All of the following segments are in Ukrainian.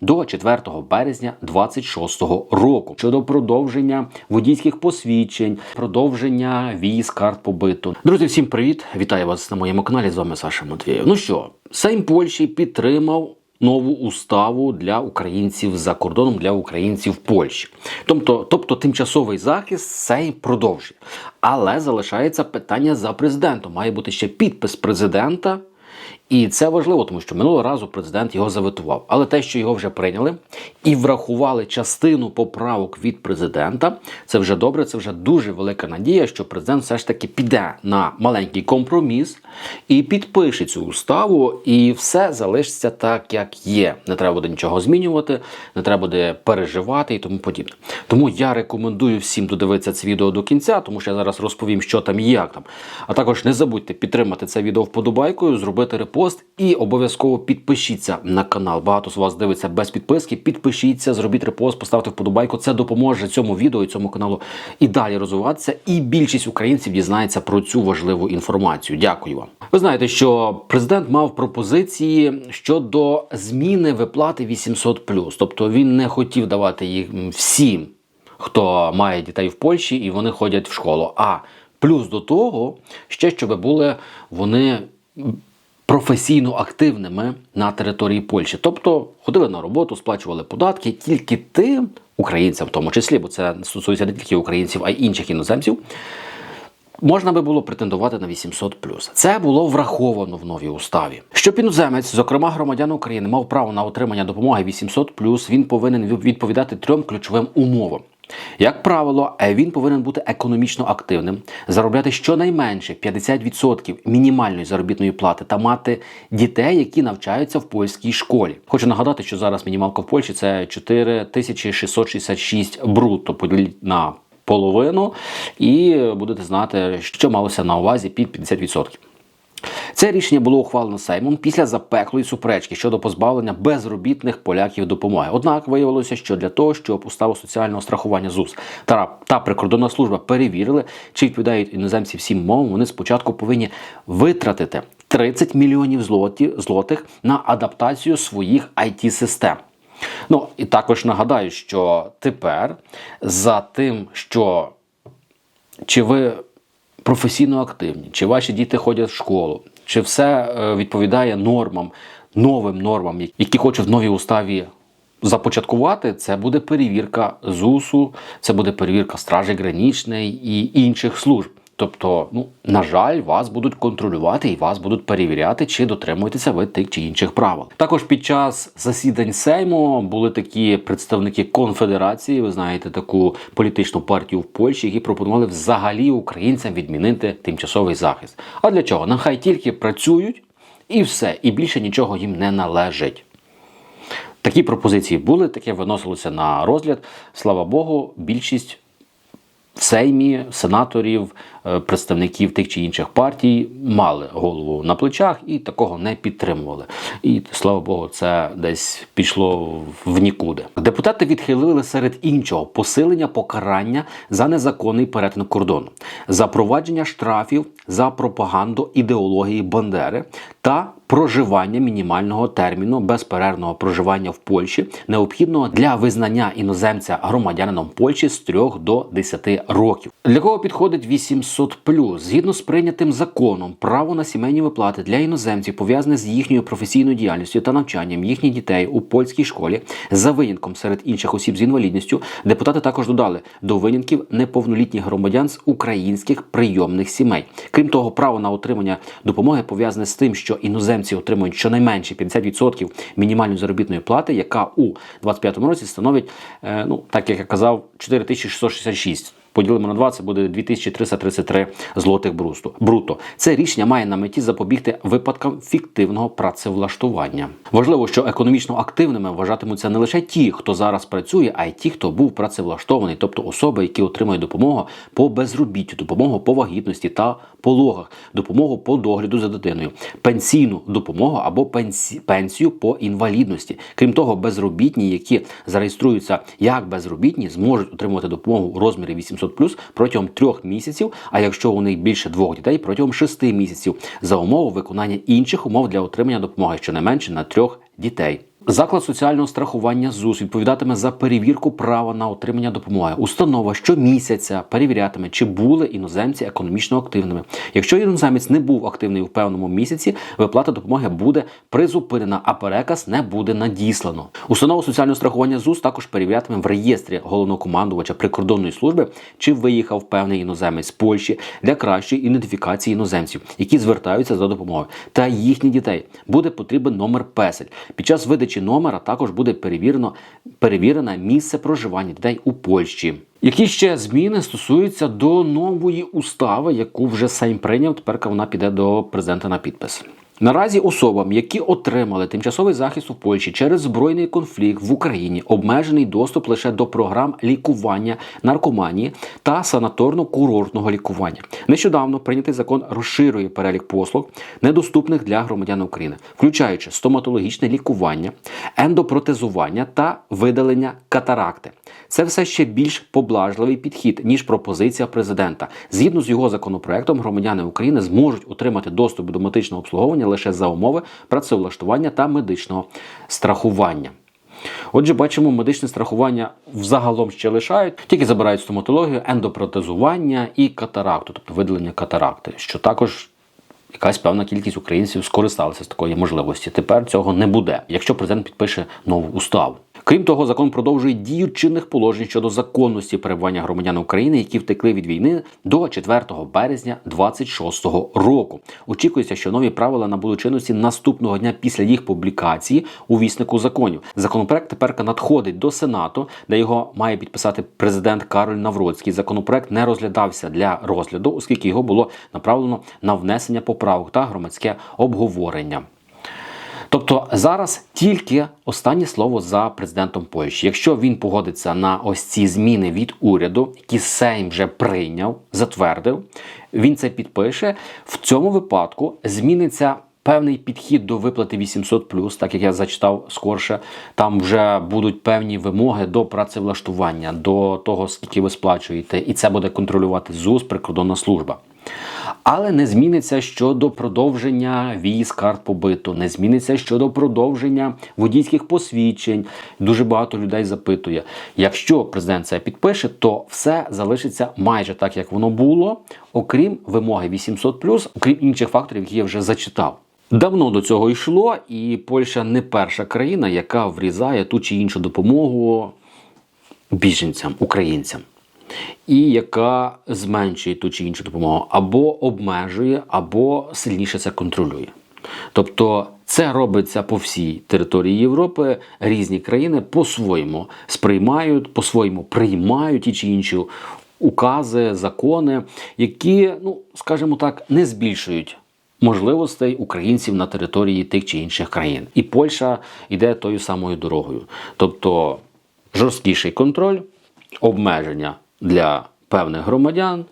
до 4 березня 26 року щодо продовження водійських посвідчень, продовження віз карт побиту. Друзі, всім привіт! Вітаю вас на моєму каналі. З вами Саша Матвєєв. Ну що, Сейм Польщі підтримав. Нову уставу для українців за кордоном для українців Польщі, тобто, тобто тимчасовий захист цей продовжує, але залишається питання за президентом. Має бути ще підпис президента. І це важливо, тому що минулого разу президент його заветував. Але те, що його вже прийняли і врахували частину поправок від президента, це вже добре. Це вже дуже велика надія, що президент все ж таки піде на маленький компроміс і підпише цю уставу, і все залишиться так, як є. Не треба буде нічого змінювати, не треба буде переживати і тому подібне. Тому я рекомендую всім додивитися це відео до кінця, тому що я зараз розповім, що там і як там. А також не забудьте підтримати це відео вподобайкою, зробити репост і обов'язково підпишіться на канал. Багато з вас дивиться без підписки. Підпишіться, зробіть репост, поставте вподобайку. Це допоможе цьому відео і цьому каналу і далі розвиватися. І більшість українців дізнається про цю важливу інформацію. Дякую вам. Ви знаєте, що президент мав пропозиції щодо зміни виплати 800+. Тобто він не хотів давати їх всім, хто має дітей в Польщі і вони ходять в школу. А плюс до того, ще щоб були вони професійно активними на території Польщі. Тобто ходили на роботу, сплачували податки тільки тим українцям, в тому числі, бо це стосується не тільки українців, а й інших іноземців. Можна би було претендувати на 800 Це було враховано в новій уставі. Щоб іноземець, зокрема громадян України, мав право на отримання допомоги 800 він повинен відповідати трьом ключовим умовам. Як правило, він повинен бути економічно активним, заробляти щонайменше 50% мінімальної заробітної плати та мати дітей, які навчаються в польській школі. Хочу нагадати, що зараз мінімалка в Польщі це 4666 брутто поділіть на половину, і будете знати, що малося на увазі під 50%. Це рішення було ухвалено Сеймом після запеклої суперечки щодо позбавлення безробітних поляків допомоги. Однак виявилося, що для того, щоб уставу соціального страхування ЗУС та, та прикордонна служба перевірили, чи відповідають іноземці всім мовам, вони спочатку повинні витратити 30 мільйонів злоті, злотих на адаптацію своїх it систем Ну і також нагадаю, що тепер за тим, що чи ви професійно активні, чи ваші діти ходять в школу, чи все е, відповідає нормам, новим нормам, які хоче в новій уставі започаткувати, це буде перевірка ЗУСу, це буде перевірка Стражі Гранічної і інших служб. Тобто, ну на жаль, вас будуть контролювати і вас будуть перевіряти, чи дотримуєтеся ви тих чи інших правил. Також під час засідань Сейму були такі представники конфедерації. Ви знаєте, таку політичну партію в Польщі, які пропонували взагалі українцям відмінити тимчасовий захист. А для чого? Нехай тільки працюють і все, і більше нічого їм не належить. Такі пропозиції були, таке виносилося на розгляд. Слава Богу, більшість в Сеймі сенаторів, представників тих чи інших партій мали голову на плечах і такого не підтримували. І слава Богу, це десь пішло в нікуди. Депутати відхилили серед іншого посилення покарання за незаконний перетин кордону, запровадження штрафів за пропаганду ідеології Бандери та проживання мінімального терміну безперервного проживання в Польщі, необхідного для визнання іноземця громадянином Польщі з 3 до 10 років. Для кого підходить 800 згідно з прийнятим законом, право на сімейні виплати для іноземців пов'язане з їхньою професійною діяльністю та навчанням їхніх дітей у польській школі за винятком серед інших осіб з інвалідністю. Депутати також додали до винятків неповнолітніх громадян з українських прийомних сімей. Крім того, право на отримання допомоги пов'язане з тим, що іноземці отримують щонайменше 50% мінімальної заробітної плати, яка у 2025 році становить, е, ну так як я казав, 4666 поділимо на 2, це буде 2333 злотих. Бруто. Це рішення має на меті запобігти випадкам фіктивного працевлаштування. Важливо, що економічно активними вважатимуться не лише ті, хто зараз працює, а й ті, хто був працевлаштований, тобто особи, які отримують допомогу по безробіттю, допомогу по вагітності та пологах, допомогу по догляду за дитиною, пенсійну допомогу або пенсію по інвалідності. Крім того, безробітні, які зареєструються як безробітні, зможуть отримувати допомогу у розмірі 800 плюс протягом трьох місяців. А якщо у них більше двох дітей, протягом шести місяців за умови виконання інших умов для отримання допомоги щонайменше на трьох дітей. Заклад соціального страхування ЗУС відповідатиме за перевірку права на отримання допомоги. Установа щомісяця перевірятиме, чи були іноземці економічно активними. Якщо іноземець не був активний у певному місяці, виплата допомоги буде призупинена, а переказ не буде надіслано. Установа соціального страхування ЗУС також перевірятиме в реєстрі головнокомандувача прикордонної служби, чи виїхав певний іноземець з Польщі для кращої ідентифікації іноземців, які звертаються за допомогою, та їхніх дітей. Буде потрібен номер песель. Під час видачі номера також буде перевірено перевірене місце проживання дітей у Польщі. Які ще зміни стосуються до нової устави, яку вже Сейм прийняв, тепер вона піде до президента на підпис. Наразі особам, які отримали тимчасовий захист у Польщі через збройний конфлікт в Україні, обмежений доступ лише до програм лікування наркоманії та санаторно-курортного лікування. Нещодавно прийнятий закон розширює перелік послуг, недоступних для громадян України, включаючи стоматологічне лікування, ендопротезування та видалення катаракти. Це все ще більш поблажливий підхід ніж пропозиція президента. Згідно з його законопроектом, громадяни України зможуть отримати доступ до медичного обслуговування лише за умови працевлаштування та медичного страхування. Отже, бачимо, медичне страхування взагалом ще лишають, тільки забирають стоматологію, ендопротезування і катаракту, тобто видалення катаракти, що також якась певна кількість українців скористалася з такої можливості. Тепер цього не буде, якщо президент підпише нову уставу. Крім того, закон продовжує дію чинних положень щодо законності перебування громадян України, які втекли від війни до 4 березня 26 року. Очікується, що нові правила набудуть чинності наступного дня після їх публікації у віснику законів. Законопроект тепер надходить до Сенату, де його має підписати президент Кароль Навроцький. Законопроект не розглядався для розгляду, оскільки його було направлено на внесення поправок та громадське обговорення. Тобто зараз тільки останнє слово за президентом Польщі. Якщо він погодиться на ось ці зміни від уряду, які Сейм вже прийняв, затвердив, він це підпише. В цьому випадку зміниться. Певний підхід до виплати 800+, так як я зачитав скорше, там вже будуть певні вимоги до працевлаштування, до того, скільки ви сплачуєте, і це буде контролювати ЗУС, прикордонна служба. Але не зміниться щодо продовження віз карт побиту, не зміниться щодо продовження водійських посвідчень. Дуже багато людей запитує: якщо президент це підпише, то все залишиться майже так, як воно було, окрім вимоги 800+, окрім інших факторів, які я вже зачитав. Давно до цього йшло, і Польща не перша країна, яка врізає ту чи іншу допомогу біженцям, українцям і яка зменшує ту чи іншу допомогу, або обмежує, або сильніше це контролює. Тобто це робиться по всій території Європи. Різні країни по-своєму сприймають, по-своєму приймають ті чи інші укази, закони, які, ну скажімо так, не збільшують. Можливостей українців на території тих чи інших країн, і Польща йде тою самою дорогою, тобто жорсткіший контроль, обмеження для певних громадян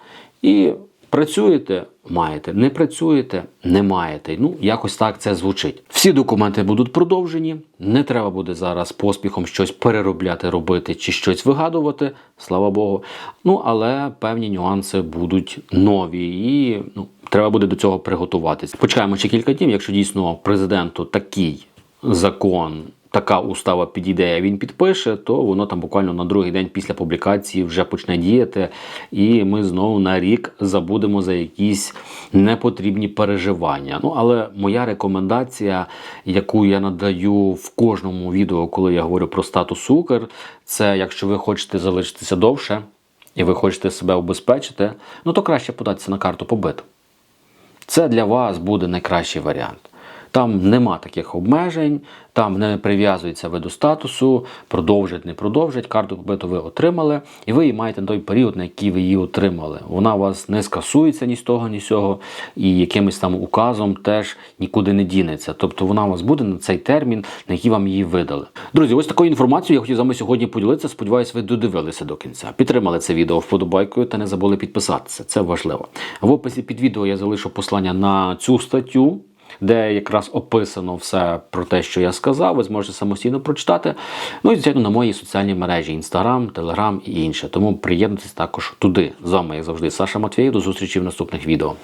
і працюєте, маєте, не працюєте, не маєте. Ну, якось так це звучить. Всі документи будуть продовжені. Не треба буде зараз поспіхом щось переробляти, робити чи щось вигадувати, слава Богу. Ну, але певні нюанси будуть нові і ну, треба буде до цього приготуватись. Почекаємо ще кілька днів, якщо дійсно президенту такий закон така устава підійде, він підпише, то воно там буквально на другий день після публікації вже почне діяти, і ми знову на рік забудемо за якісь непотрібні переживання. Ну але моя рекомендація, яку я надаю в кожному відео, коли я говорю про статус Укр, це якщо ви хочете залишитися довше і ви хочете себе обезпечити, ну то краще податися на карту побиту. Це для вас буде найкращий варіант. Там нема таких обмежень, там не прив'язується ви до статусу, продовжать, не продовжать. Карту побиту ви отримали, і ви її маєте на той період, на який ви її отримали. Вона у вас не скасується ні з того, ні з цього, і якимось там указом теж нікуди не дінеться. Тобто вона у вас буде на цей термін, на який вам її видали. Друзі, ось такою інформацією я хотів з вами сьогодні поділитися. Сподіваюсь, ви додивилися до кінця. Підтримали це відео вподобайкою та не забули підписатися. Це важливо. В описі під відео я залишу послання на цю статтю де якраз описано все про те, що я сказав. Ви зможете самостійно прочитати. Ну і звичайно на моїй соціальній мережі: Instagram, Telegram і інше. Тому приєднуйтесь також туди. З вами, як завжди, Саша Матвєєв. До зустрічі в наступних відео.